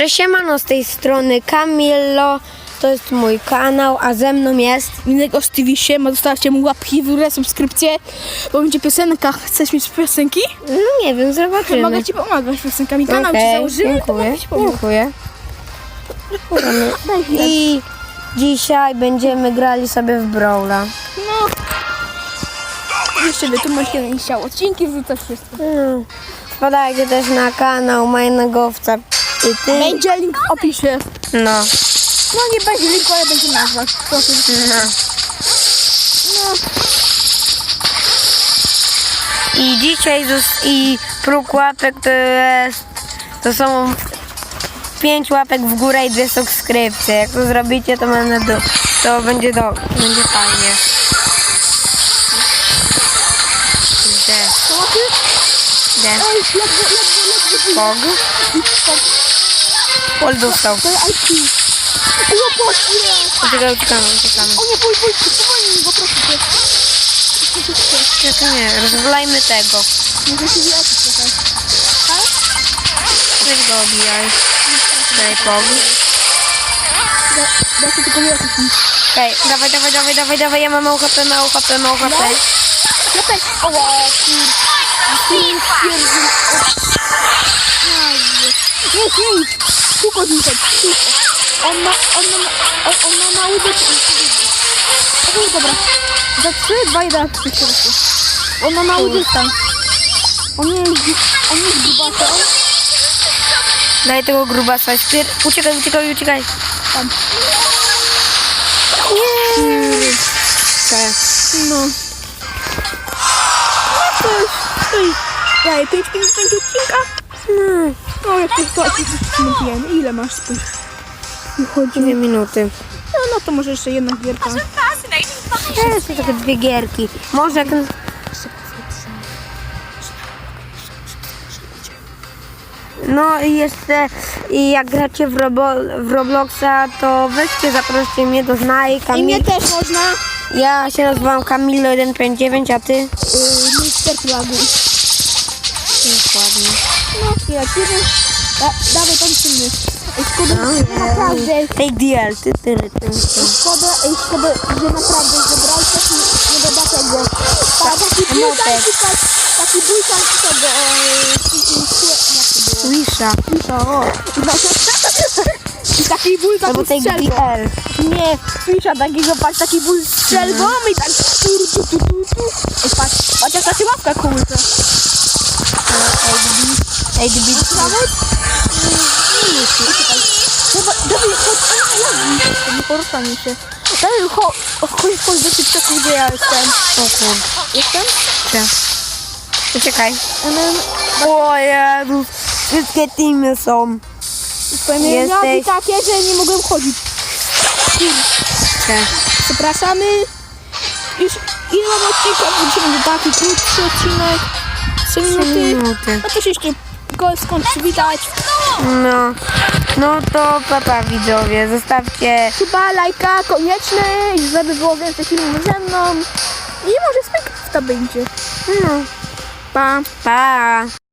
Cześć, siemano, z tej strony Camillo, to jest mój kanał, a ze mną jest... Z TV siema, zostawcie mu łapki w górę, subskrypcję, bo będzie piosenka. Chcesz mieć piosenki? No nie wiem, zobaczymy. Mogę ci pomagać piosenkami. Kanał Okej, ci założyłem, to dziękuję, mogę ci pomóc. dziękuję. Daj chwilę. I dzisiaj będziemy grali sobie w Brawla. No. Jeszcze wytłumacz jeden chciał odcinki wrzucać wszystko. No. Wpadajcie też na kanał Majnegowca i ty. Będzie link w opisie. No. No nie będzie linku, ale będzie nazwa. Proszę. no. No. I dzisiaj i próg łapek to jest, to są pięć łapek w górę i dwie subskrypcje. Jak to zrobicie, to będę do, to będzie do, będzie fajnie. Gdzie? Gdzie? Ej, ledwo, ledwo, ledwo. Pog? Pol dostał. To jest IQ. O, poszło. Uciekaj, uciekamy, uciekamy. O nie, bój, bój, spowolnij go, proszę cię. Czekaj, nie, rozwalajmy tego. Może się wyleczyć trochę. Tak? Weź go obijaj. Daj pog. Da- Da się tylko wyleczyć. Okej, dawaj, dawaj, dawaj, dawaj, dawaj, ja mam mało HP, mało HP, mało HP. Ja też. O, kur... Pierdzin... Nie, nie idź. Tylko znikać. On ma... On ma... On, on ma mały dystans. O, dobra. Za 3, 2, 1, 3, 4, On ma mały dystans. On nie jest... On nie jest grubasem. Daj tego grubasa, spier... Uciekaj, uciekaj, uciekaj. Tam. Nie. Okej. No. No to jest... Ej, Daj, 5 minut będzie odcinka. No, No, jak to to mówiłem. Ile masz spójrz? Wychodzi. dwie minuty. No, no to może jeszcze jedna gierka. To jest takie dwie gierki. Może jak... No i jeszcze i jak gracie w, Robo, w Robloxa, to weźcie, zaproście mnie do znaj, I Kamil. mnie też można. Ja się nazywam Camillo159, a ty? Yy, Mister Plagu. Dokładnie. No, lecimy. Da, dawaj tam filmy. Ej, szkoda, No, że naprawdę, Take DL, ty, ty, ty, ty. szkoda, ej, szkoda, że naprawdę zebrałeś taki, nie do tego. Ta, taki tutaj, taki bulkan tego, e, i- i- i- jak to było? Wisha. Pisza, o. No. I taki z Take strzelbą. Nie, słysza takiego, patrz, taki ból strzelbą i tak tu, tu, tu, tu, tu. Ej, patrz, patrz jak ta się łapka kurczę. DB. Nawet? Nie, nie, czekaj. Dobra, dobra, chodź, chodź, nie poruszamy się. Daj, chodź, chodź, chodź do TikToku, gdzie ja jestem. O kur... Jestem? Gdzie? Um, O Jezus, wszystkie teamy są. Powiem, miałam Jesteś- takie, że nie mogłem chodzić. Gdzie? Przepraszamy. Już ile? Dzisiaj będzie taki krótszy odcinek. 3 Trzy minuty. minuty. No to się jeszcze go skąd przywitać. No, no to papa widzowie, zostawcie Chyba lajka konieczny, żeby było więcej filmów ze mną. I może Spikecrafta będzie. no, Pa. pa.